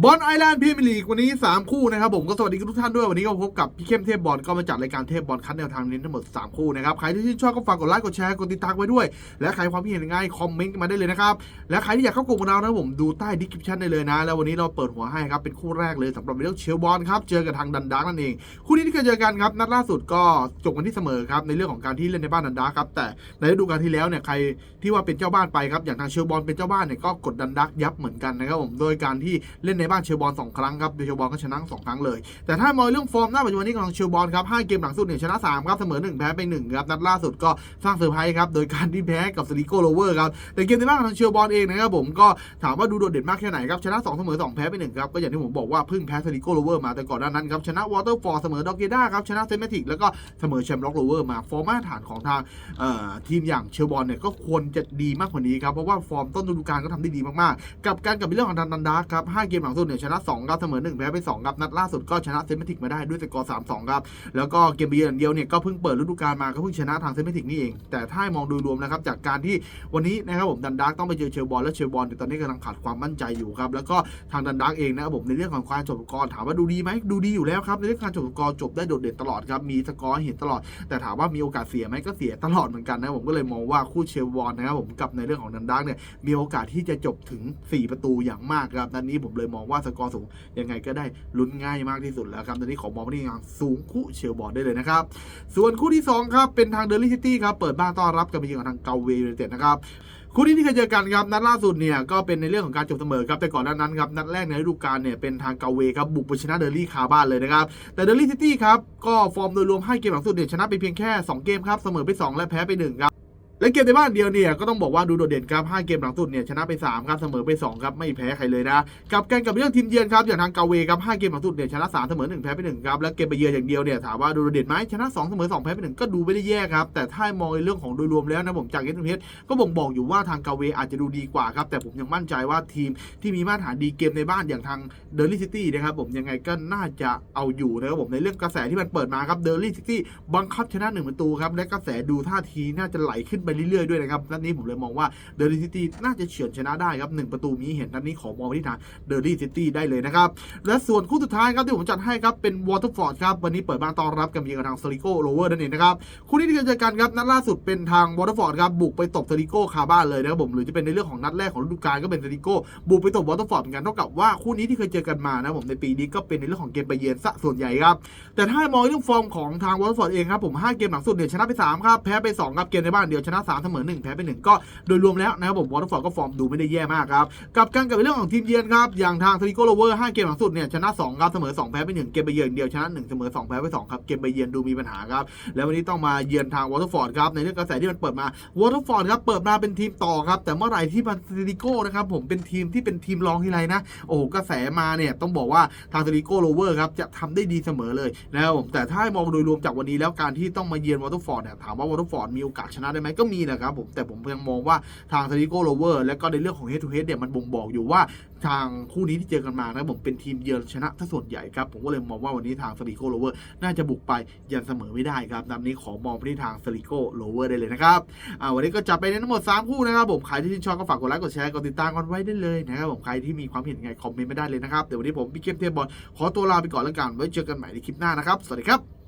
บอลไอแลนด์พรีเมียร์ลีกวันนี้ 3 คู่นะครับผมก็สวัสดีทุกท่านด้วยวันนี้ก็พบกับพี่เข้มเทพบอลก็มาจัดรายการเทพบอลคัดแนวทางนี้ทั้งหมด 3 คู่นะครับใครที่ชื่นชอบก็ฝากกดไลค์กดแชร์กดติดตามไว้ด้วย และใครความคิเห็นยังไงคอมเมนต์มาได้เลยนะครับและใครที่อยากเข้ากลุ่มของเรานะผมดูใต้ดีคริปชั่นได้เลยนะ แล้ววันนี้เราเปิดหัวให้ครับเป็นคู่แรกเลยสำหรับเรื่องเชลบอลครับเจอกับทางดันดาร์กนั่นเองคู่นี้ที่เคยเจอกันครับนัดล่าสุดก็จบกันที่เสมอครับในเรื่องของการที่เล่นในบ้านดันดาร์กครับแต่ในฤดูกาลที่แล้วเนี่ยใครที่ว่าเป็นเจ้าบ้านไปครับอย่างทางเชลบอลเป็นเจ้าบ้านเนี่ยก็กดดันดักยับเหมือนกันนะครับผมโดยการที่เล่นในบ้านเชลบอลสองครั้งครับโดยเชลบอลก็ชนะสองครั้งเลย แต่ถ้ามองเรื่องฟอร์มหน้าปัจจุบันนี้ของเชลบอลครับห้าเกมหลังสุดเนี่ยชนะสามครับเสมอหนึ่งแพ้ไปหนึ่งครับนัดล่าสุดก็สร้างเซอร์ไพรส์ครับโดยการที่แพ้กับสติโกโลเวอร์ครับแต่เกมในบ้านของทางเชลบอลเองนะครับผมก็ถามว่าดูโดดเด่นมากแค่ไหนครับชนะสองเสมอสองแพ้ไปหนึ่งครับก็อย่างที่ผมบอกว่าเพิ่งแพ้สติโกโลเวอร์มาแต่ก่อนหน้านั้นครับชนะวอเตอร์ฟอร์เสมอดอกเกด้าครับชนะเซมเมติกแล้วก็เสมอแชมป์ล็อกโลเวอร์มาฟอร์มาตรฐานของทางเอ่อทีมอย่างเชลบอลเนี่ยก็ควรจะดีมากกว่านี้ครับเพราะว่าฟอร์มต้นฤดูกาลก็ทำได้ดีมากๆ กับการกับเรื่องของดันดันดาร์ครับ5เกมหลังสุดเนี่ยชนะ2ครับเสมอ1แพ้ไป2ครับนัดล่าสุดก็ชนะเซมเมติกมาได้ด้วยสกอร์3-2ครับแล้วก็เกมเบียร์อย่างเดียวเนี่ยก็เพิ่งเปิดฤดูกาลมาก็เพิ่งชนะทางเซมเมติกนี่เอง แต่ถ้ามองโดยรวมนะครับจากการที่วันนี้นะครับผมดันดาร์กต้องไปเจอเชลบอลและเชลบอลเนี่ตอนนี้กำลังขาดความมั่นใจอยู่ครับแล้วก็ทางดันดาร์กเองนะครับผมในเรื่องของการจบสกอร์ถามว่าดูดีไหมดูดีอยู่แล้วครับในเรื่องการจบสกอร์จบได้โดดเด่นตลอดครับมีสกอร์เห็นตลอด แต่ถามว่ามีโอกาสเสียไหมก็เสียตลอดเหมือนกันนะผมก็เลยมองว่าคู่เชลวอนนะครับผมกับในเรื่องของดันดักเนี่ยมีโอกาสที่จะจบถึง 4 ประตูอย่างมากครับนัดนี้ผมเลยมองว่าสกอร์สูงยังไงก็ได้ลุ้นง่ายมากที่สุดแล้วครับนัดนี้ขอมองไปที่ทางสูงคู่เชลบอลได้เลยนะครับ ส่วนคู่ที่ 2 ครับ เป็นทางเดลิซิตี้ครับ เปิดบ้านต้อนรับกับไปเยือนทางเกาเวยูไนเต็ดนะครับคู่นี้ที่เคยเจอกันครับนัดล่าสุดเนี่ยก็เป็นในเรื่องของการจบเสมอครับแต่ก่อนหน้านั้นครับนัดแรกในฤดูกาลเนี่ยเป็นทางเกาเวครับบุกไปชนะเดลี่คาบ้านเลยนะครับแต่เดลี่ซิตี้ครับก็ฟอร์มโดยรวมให้เกมหลังสุดเนี่ยชนะไปเพียงแค่ 2 เกมครับเสมอไป 2 และแพ้ไป1ครับ และเกมในบ้านเดียวเนี่ยก็ต้องบอกว่าดูโดดเด่นครับ 5 เกมหลังสุดเนี่ยชนะไป3ครับเสมอไป2ครับไม่แพ้ใครเลยนะกับการกับเรื่องทีมเยือนครับอย่างทางเกาเวครับ5เกมหลังสุดเนี่ยชนะ3เสมอ1แพ้ไป1ครับและเกมไปเยือนอย่างเดียวเนี่ยถามว่าดูโดดเด่นไหมชนะ2เสมอ2แพ้ไป1ก็ดูไม่ได้แย่ครับแต่ถ้ามองในเรื่องของโดยรวมแล้วนะผมจากเอสเอสก็บ่งบอกอยู่ว่าทางเกาเวอาจจะดูดีกว่าครับแต่ผมยังมั่นใจว่าทีมที่มีมาตรฐานดีเกมในบ้านอย่างทางเดลี่ซิตี้นะครับผมยังไงก็น่าจะเอาอยู่นะครับผมในเรื่องกระแสที่มันเปิดมาครับเดลี่ซิตี้บังคับชนะหนึ่งประตูครับและกระแสดูท่าทีน่าจะไหลขึ้นไปเรื่อยๆด้วยนะครับนัดนี้ผมเลยมองว่าเดลี่ซิตี้น่าจะเฉือนชนะได้ครับหนึ่งประตูมีเห็นนัดนี้ขอมองไปที่ทางเดลี่ซิตี้ได้เลยนะครับและส่วนคู่สุดท้ายครับที่ผมจัดให้ครับเป็นวอเตอร์ฟอร์ดครับวันนี้เปิดบ้านต้อนรับกับเยือนกับทางสลิโกโรเวอร์นั่นเองนะครับคู่นี้ที่เคยเจอกันครับนัดล่าสุดเป็นทางวอเตอร์ฟอร์ดครับบุกไปตบสลิโกคาบ้านเลยนะครับผมหรือจะเป็นในเรื่องของนัดแรกของฤดูกาลก็เป็นสลิโกบุกไปตบวอเตอร์ฟอร์ดเหมือนกันเท่ากับว่าคู่นี้ที่เคยเจอกันมานะผมในปีนี้ก็เป็นในเรื่องของเกมไปเยือนซะส่วนใหญ่ครับแต่ถ้ามองเรื่องฟอร์มของทางวอเตอร์ฟอร์ดเองครับผม5เกมหลังสุดเนี่ยชนะไป3ครับแพ้ไป2ครับเกมในบ้านเดียวชนะ3เสมอ1แพ้ไป1ก็โดยรวมแล้วนะครับผมวอเตอร์ฟอร์ดก็ฟอร์มดูไม่ได้แย่มากครับกับการกับเรื่องของทีมเยือนครับอย่างทางทริโกโลเวอร์5เกมหลังสุดเนี่ยชนะ2ครับเสมอ2แพ้ไป1เกมไปเยือนเดียวชนะ1เสมอ2แพ้ไป2ครับเกมไปเยือนดูมีปัญหาครับแล้ววันนี้ต้องมาเยือนทางวอเตอร์ฟอร์ดครับในเรื่องกระแสที่มันเปิดมาวอเตอร์ฟอร์ดครับเปิดมาเป็นทีมต่อครับแต่เมื่อไหร่ที่มันทริโกนะครับผมเป็นทีมที่เป็นทีมรองทีไรนะโอ้โหกระแสมาเนี่ยต้องบอกว่าทางสติโกโรเวอร์ครับจะทำได้ดีเสมอเลยนะครับผมแต่ถ้ามองโดยรวมจากวันนี้แล้วการที่ต้องมาเยือนวอเตอร์ฟอร์ดเนี่ยถามว่าวอเตอร์ฟอร์ดมีโอกาสชนะได้ไหมก็ก็มีนะครับผมแต่ผมยังมองว่าทางสติโกโรเวอร์และก็ในเรื่องของเฮดทูเฮดเนี่ยมันบ่งบอกอยู่ว่าทางคู่นี้ที่เจอกันมานะผมเป็นทีมเยือนชนะถ้าส่วนใหญ่ครับผมก็เลยมองว่าวันนี้ทางสติโกโรเวอร์น่าจะบุกไปยันเสมอไม่ได้ครับนัดนี้ขอมองไปที่ทางสติโกโรเวอร์ได้เลยนะครับอ่าวันนี้ก็จับไปในทั้งหมด 3 คู่นะครับผมใครที่ชื่นชอบก็ฝากกดไลค์กดแชร์กดติดตามกันไว้ได้เลยนะครับผมใครที่มีความเห็นไงคอมเมนต์ไม่ได้เลยนะครับเดี๋ยววันนี้ผมพี่เข้มเทพบอลขอตัวลาไปก่อนแล้วกันไว้เจอกันใหม่ในคลิปหน้านะครับสวัสดีครับ